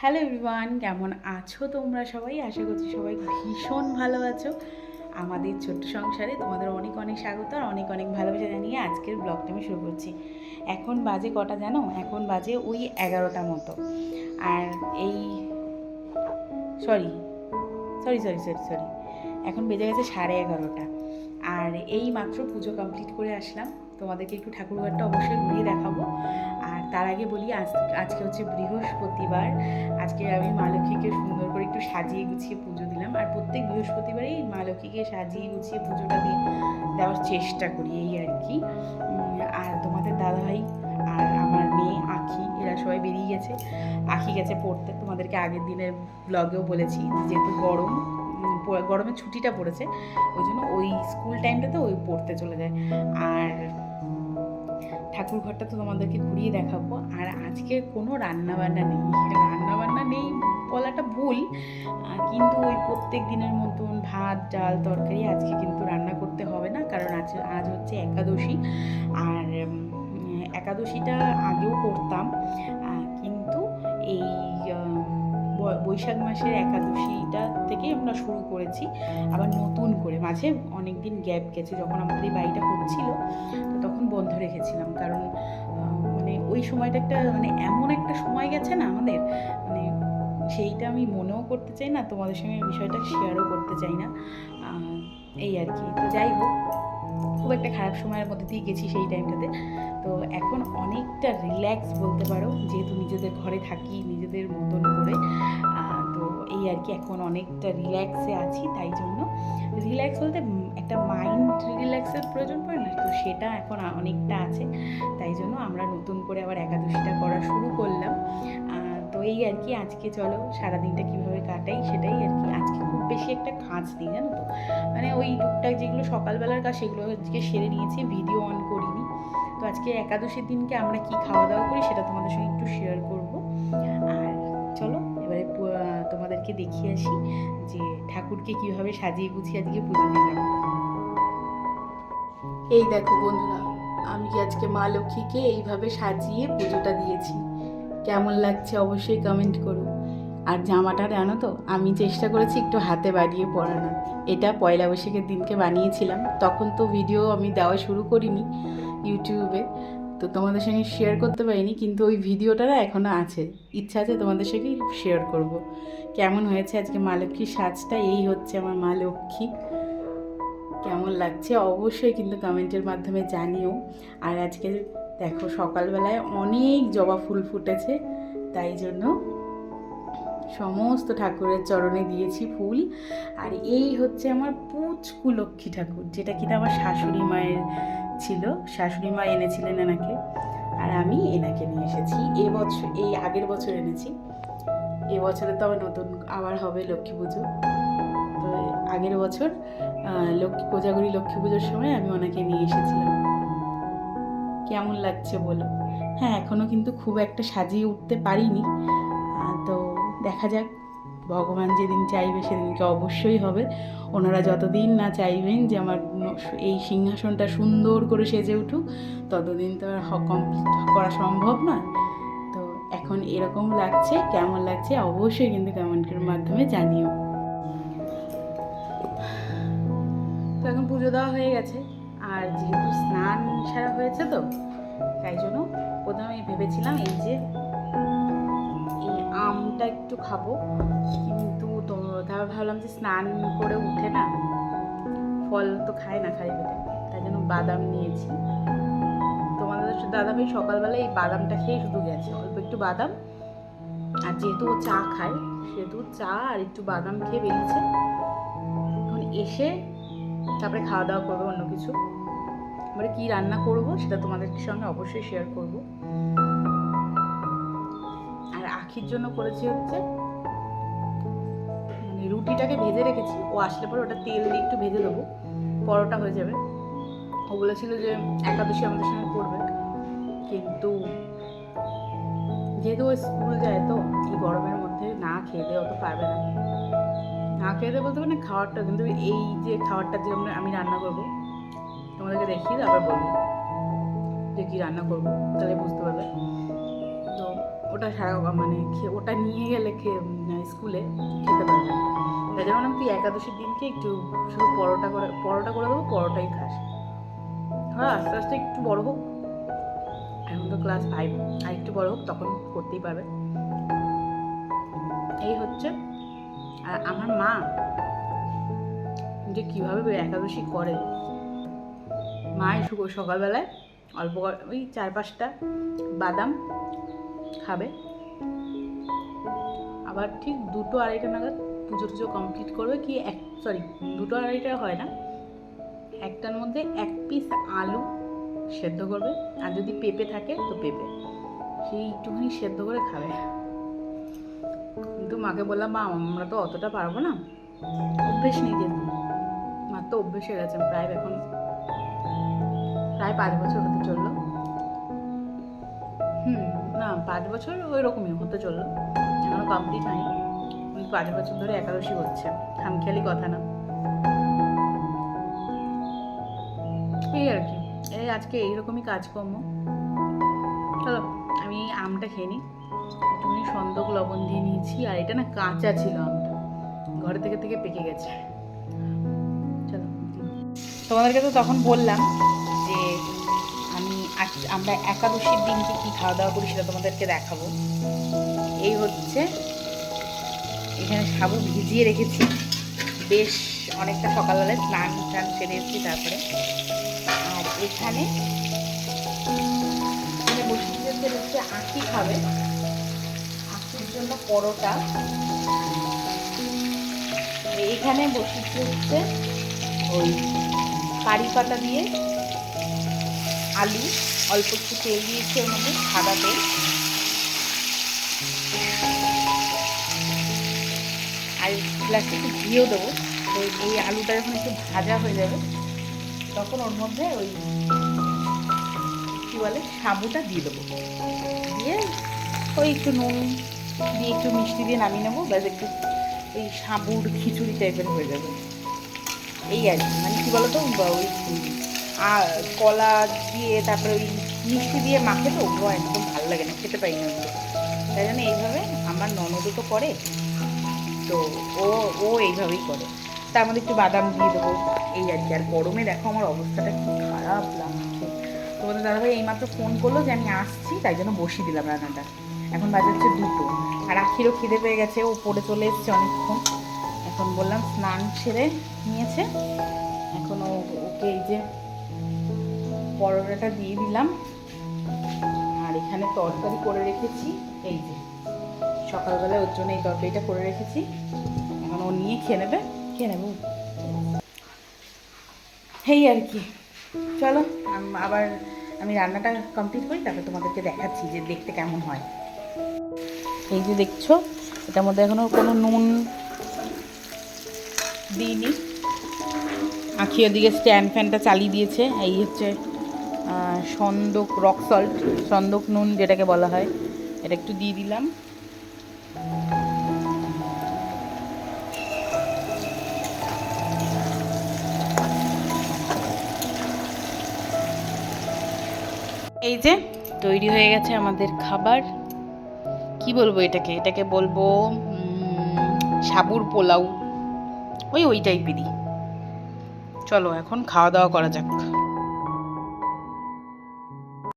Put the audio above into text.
Hello everyone কেমন আছো তোমরা সবাই? আশা করছি সবাই ভীষণ ভালো আছো। আমাদের ছোট্ট সংসারে তোমাদের অনেক অনেক স্বাগত আর অনেক অনেক ভালোবাসা জানিয়ে আজকের ব্লগটা আমি শুরু করছি। এখন বাজে কটা জানো? এখন বাজে ওই এগারোটা মতো। আর এই sorry sorry sorry sorry sorry এখন বেজে গেছে সাড়ে এগারোটা। আর এই মাত্র পুজো কমপ্লিট করে আসলাম। তোমাদেরকে একটু ঠাকুরঘরটা অবশ্যই ঘুরিয়ে দেখাবো। তার আগে বলি, আজ আজকে হচ্ছে বৃহস্পতিবার। আজকে আমি মা লক্ষ্মীকে সুন্দর করে একটু সাজিয়ে গুছিয়ে পুজো দিলাম। আর প্রত্যেক বৃহস্পতিবারেই মা লক্ষ্মীকে সাজিয়ে গুছিয়ে পুজোটা দিয়ে দেওয়ার চেষ্টা করি, এই আর কি। আর তোমাদের দাদাভাই আর আমার মেয়ে আঁখি, এরা সবাই বেরিয়ে গেছে। আখি গেছে পড়তে। তোমাদেরকে আগের দিনের ব্লগেও বলেছি যেহেতু গরম গরমের ছুটিটা পড়েছে, ওই জন্য ওই স্কুল টাইমটাতে ওই পড়তে চলে যায়। আর ঠাকুর ঘরটা তো তোমাদেরকে ঘুরিয়ে দেখাবো। আর আজকে কোনো রান্নাবান্না নেই। রান্নাবান্না নেই বলাটা ভুল কিন্তু ওই প্রত্যেক দিনের মতন ভাত, ডাল, তরকারি আজকে কিন্তু রান্না করতে হবে না, কারণ আজ আজ হচ্ছে একাদশী। আর একাদশীটা আগেও করতাম। বৈশাখ মাসের একাদশীটা থেকেই আমরা শুরু করেছি, আবার নতুন করে। মাঝে অনেক দিন গ্যাপ গেছে যখন আমাদের এই বাড়িটা হচ্ছিল তখন বন্ধ রেখেছিলাম। কারণ মানে ওই সময়টা একটা মানে এমন একটা সময় গেছে না আমাদের মানে সেইটা আমি মনেও করতে চাই না, তোমাদের সঙ্গে বিষয়টা শেয়ারও করতে চাই না। এই আর কি। তো যাই হোক খুব একটা খারাপ সময়ের মধ্যে দিয়ে গেছি সেই টাইমটাতে। তো এখন অনেকটা রিল্যাক্স বলতে পারো, যেহেতু নিজেদের ঘরে থাকি, নিজেদের মতন করে। তো এই আর কি এখন অনেকটা রিল্যাক্সে আছি তাই জন্য। রিল্যাক্স বলতে একটা মাইন্ড রিল্যাক্সের প্রয়োজন পড়ে না, তো সেটা এখন অনেকটা আছে। তাই জন্য আমরা নতুন করে আবার একাদশীটা করা শুরু করলাম। তো এই আর কি আজকে চলো, সারাদিনটা কীভাবে কাটাই সেটাই আর কি আজকে বেশি একটা কাজ নেই জানো তো? মানে ওই টুকটাক যেগুলো সকালবেলার কাজ, সেগুলো আজকে সেরে নিয়েছি ভিডিও অন করিনি। তো আজকে একাদশীর দিনকে আমরা কি খাওয়া দাওয়া করি সেটা তোমাদের সঙ্গে একটু শেয়ার করব। আর চলো, এবারে তোমাদেরকে দেখিয়ে আসি যে ঠাকুরকে কীভাবে সাজিয়ে গুছিয়ে আজকে পুজো দিলাম। এই দেখো বন্ধুরা, আমি আজকে মা লক্ষ্মীকে এইভাবে সাজিয়ে পুজোটা দিয়েছি? কেমন লাগছে অবশ্যই কমেন্ট করো। আর জামাটা জানো তো, আমি চেষ্টা করেছি একটু হাতে বানিয়ে পরানোর। এটা পয়লা বৈশাখের দিনকে বানিয়েছিলাম, তখন তো ভিডিও আমি দেওয়া শুরু করিনি ইউটিউবে তো তোমাদের সঙ্গে শেয়ার করতে পারিনি, কিন্তু ওই ভিডিওটা এখনও আছে। ইচ্ছা আছে তোমাদের সঙ্গে শেয়ার করব। কেমন হয়েছে আজকে মা লক্ষ্মীর সাজটা? এই হচ্ছে আমার মা লক্ষ্মী। কেমন লাগছে? অবশ্যই কিন্তু কমেন্টের মাধ্যমে জানিও। আর আজকে দেখো সকালবেলায় অনেক জবা ফুল ফুটেছে, তাই জন্য সমস্ত ঠাকুরের চরণে দিয়েছি ফুল। আর এই হচ্ছে আমার পুচকু লক্ষ্মী ঠাকুর, যেটা কিনা আমার শাশুড়ি মায়ের ছিল। শাশুড়ি মা এনেছিলেন এনাকে, আর আমি এনাকে নিয়ে এসেছি। এবছর এই আগের বছর এনেছি। এবছরে তো আবার নতুন, আবার হবে লক্ষ্মী পুজো। তো আগের বছর লক্ষ্মী, কোজাগরি লক্ষ্মী পুজোর সময় আমি ওনাকে নিয়ে এসেছিলাম। কেমন লাগছে বলো? হ্যাঁ এখনও কিন্তু খুব একটা সাজিয়ে উঠতে পারিনি। তো দেখা যাক। ভগবান যেদিন চাইবে সেদিনকে অবশ্যই হবে। ওনারা যতদিন না চাইবেন যে আমার এই সিংহাসনটা সুন্দর করে সেজে উঠুক, ততদিন তো আর কমপ্লিট করা সম্ভব নয়। তো এখন এরকম লাগছে, কেমন লাগছে অবশ্যই কিন্তু কমেন্টের মাধ্যমে জানিও। তো এখন পুজো দেওয়া হয়ে গেছে। আর যেহেতু স্নান সারা হয়েছে তো, তাই জন্য প্রথমে ভেবেছিলাম এই যে আমটা একটু খাব। কিন্তু তারপর ভাবলাম যে স্নান করে উঠে না, ফল তো খায় না খালি পেটে তাই জন্য বাদাম নিয়েছি। তোমাদের দাদা ভাই সকালবেলা এই বাদামটা খেয়ে শুধু গেছে। অল্প একটু বাদাম। আর যেহেতু ও চা খায়, সেহেতু চা আর একটু বাদাম খেয়ে বেরিয়েছে। এখন এসে তারপরে খাওয়া দাওয়া করব, অন্য কিছু। এবারে কী রান্না করব সেটা তোমাদের সঙ্গে অবশ্যই শেয়ার করব। আখির জন্য করেছি হচ্ছে মানে রুটিটাকে ভেজে রেখেছি। ও আসলে পরে ওটা তেল দিয়ে একটু ভেজে দেবো, পরোটা হয়ে যাবে। ও বলেছিল যে একাদশী আমাদের সঙ্গে করবে। কিন্তু যেহেতু ও স্কুল যায় তো, এই গরমের মধ্যে না খেয়ে দিয়ে অত পারবে না। না খেয়ে দিয়ে বলতে পারে না খাবারটা, কিন্তু এই যে খাবারটা যে আমি রান্না করব, তোমাদেরকে দেখিয়ে তারপর বলব যে কী রান্না করব, তাহলে বুঝতে পারবে। ওটা সারা মানে খে- ওটা নিয়ে গেলে খে- উম, স্কুলে খেতে পারবে তাই জন্য বললাম তুই একাদশীর দিনকে একটু শুধু পরোটা করে পরোটা করে দেবো পরোটাই খাস। হ্যাঁ আস্তে আস্তে একটু বড় হোক। এখন তো ক্লাস ফাইভ আর একটু বড় হোক তখন করতেই পারবে। এই হচ্ছে আর আমার মা যে কীভাবে একাদশী করে। মা এই সকালবেলায় অল্প ওই চার পাঁচটা বাদাম খাবে। আবার ঠিক দুটো আড়াইটা নাগাদ পুজো টুজো কমপ্লিট করবে কি এক সরি দুটো আড়াইটা হয় না। একটার মধ্যে এক পিস আলু সেদ্ধ করবে। আর যদি পেঁপে থাকে তো পেঁপে। সেই একটুখানি সেদ্ধ করে খাবে। কিন্তু মাকে বললাম, মা, আমরা তো অতটা পারব না। অভ্যেস নেই যেহেতু। মার তো অভ্যেস হয়ে গেছে প্রায় এখন। প্রায় পাঁচ বছর হতে চলল। হুম না, পাঁচ বছর ওই রকমই হতে চলল। এখনও কমপ্লিট হয়নি। পাঁচ বছর ধরে একাদশী হচ্ছে। খামখেয়ালি কথা না। এই আর কি। এই আজকে এইরকমই কাজকর্ম। চলো, আমি আমটা খেয়ে নিই। একটুখানি সন্দক লবণ দিয়ে নিয়েছি, আর এটা না কাঁচা ছিল আমটা। ঘরে থেকে থেকে পেকে গেছে। চলো, তোমাদেরকে তো তখন বললাম আমরা একাদশীর দিনকে কি খাওয়া দাওয়া করি সেটা তোমাদেরকে দেখাবো। এই হচ্ছে, এখানে সাবু ভিজিয়ে রেখেছি। বেশ অনেকটা সকালবেলায় স্নান টান সেরে এসেছি তারপরে। আর এখানে এখানে বসে হচ্ছে আখি খাবে। আখির জন্য পরোটা। এখানে বসিয়ে হচ্ছে ওই কারি পাতা দিয়ে আলু, অল্প একটু তেল দিয়েছি ওর মধ্যে সাদা তেল। আর প্লাস একটু ঘিও দেবো, তো এই আলুটা যখন একটু ভাজা হয়ে যাবে, তখন ওর মধ্যে ওই কী বলে, সাবুটা দিয়ে দেবো। দিয়ে ওই একটু নুন দিয়ে একটু মিষ্টি দিয়ে নামিয়ে নেব, ব্যাস একটু ওই সাবুর খিচুড়ি টাইপের হয়ে যাবে। এই আর কি মানে কী বলতো, ওই আর কলা দিয়ে তারপরে ওই মিষ্টি দিয়ে মাখে তো, ওগুলো একদম ভালো লাগে না, খেতে পাই না ওগুলো। তাই জন্য এইভাবে আমার ননদও তো করে, তো ও ও এইভাবেই করে। তার মধ্যে একটু বাদাম দিয়ে দেবো, এই আর কি। আর গরমে দেখো আমার অবস্থাটা খুব খারাপ লাগছে। তোমাদের দাদাভাই এইমাত্র ফোন করল যে আমি আসছি, তাই জন্য বসিয়ে দিলাম রান্নাটা। এখন বাজে হচ্ছে দুটো। আর আখিরও খিদে পেয়ে গেছে, ও পড়ে চলে এসছে অনেকক্ষণ। এখন বললাম স্নান সেরে নিয়েছে। এখন ওকে এই যে পরোটাটা দিয়ে দিলাম। আর এখানে তরকারি করে রেখেছি। এই যে, সকালবেলা ওর জন্য এই তরকারিটা করে রেখেছি। এখন ও নিয়ে খেয়ে নেবে। খেয়ে নেব। এই আর কি। চলো আবার আমি রান্নাটা কমপ্লিট করি, তারপর তোমাদেরকে দেখাচ্ছি যে দেখতে কেমন হয়। এই যে দেখছ, এটার মধ্যে এখনও কোনো নুন দিইনি। আখি ওদিকে স্ট্যান্ড ফ্যানটা চালিয়ে দিয়েছে। এই হচ্ছে সন্দক রক সল্ট সন্দক নুন যেটাকে বলা হয়। এটা একটু দিয়ে দিলাম। এই যে, তৈরি হয়ে গেছে আমাদের খাবার। কি বলব এটাকে? এটাকে বলব সাবুর পোলাও। ওই ওই টাইপেরই চলো এখন খাওয়া দাওয়া করা যাক।